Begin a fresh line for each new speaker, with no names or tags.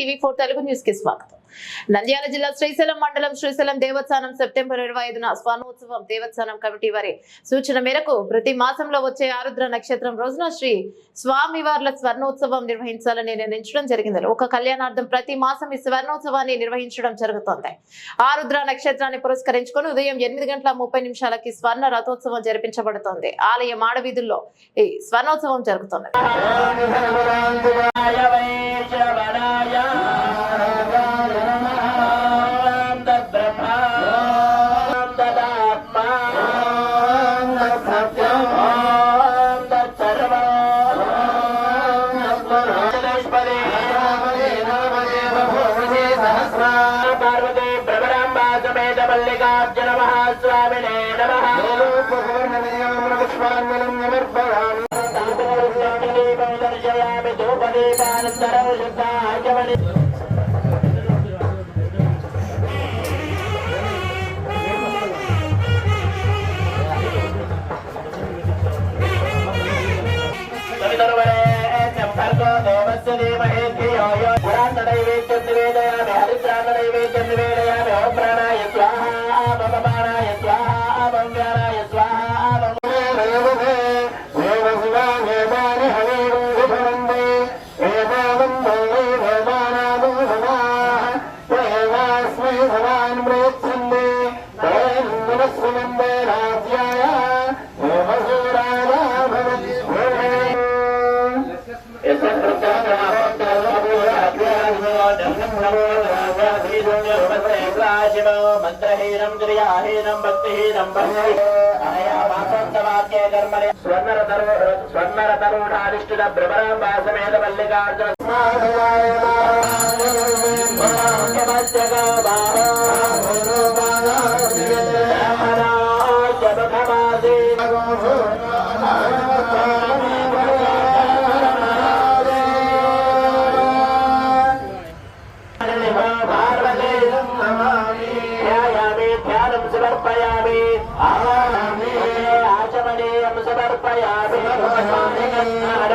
TV four Telugu న్యూస్కి స్వాగతం. నంద్యాల జిల్లా శ్రీశైలం మండలం శ్రీశైలం దేవస్థానం సెప్టెంబర్ ఇరవై ఐదున స్వర్ణోత్సవం దేవస్థానం కమిటీ వారి సూచన మేరకు ప్రతి మాసంలో వచ్చే ఆరుద్ర నక్షత్రం రోజున శ్రీ స్వామివార్ల స్వర్ణోత్సవం నిర్వహించాలని నిర్ణయించడం జరిగింది. ఒక కళ్యాణార్థం ప్రతి మాసం ఈ స్వర్ణోత్సవాన్ని నిర్వహించడం జరుగుతోంది. ఆరుద్ర నక్షత్రాన్ని పురస్కరించుకుని ఉదయం ఎనిమిది గంటల ముప్పై నిమిషాలకి స్వర్ణ రథోత్సవం జరిపించబడుతోంది. ఆలయ మాడవీధుల్లో ఈ స్వర్ణోత్సవం జరుగుతోంది.
మల్లికార్జున మహాస్వామినే నమః దర్శయామి ధూపదీపానంతరం శుద్ధాచమని మంత్రహీనం క్రియాహీనం భక్తిహీనం స్వర్ణరతరుణాధిష్ఠిత భ్రమరాంబాసమేత మల్లికార్జున Oh, సమర్పయామి. అవామి ఆచమనీయం సమర్పయామి హర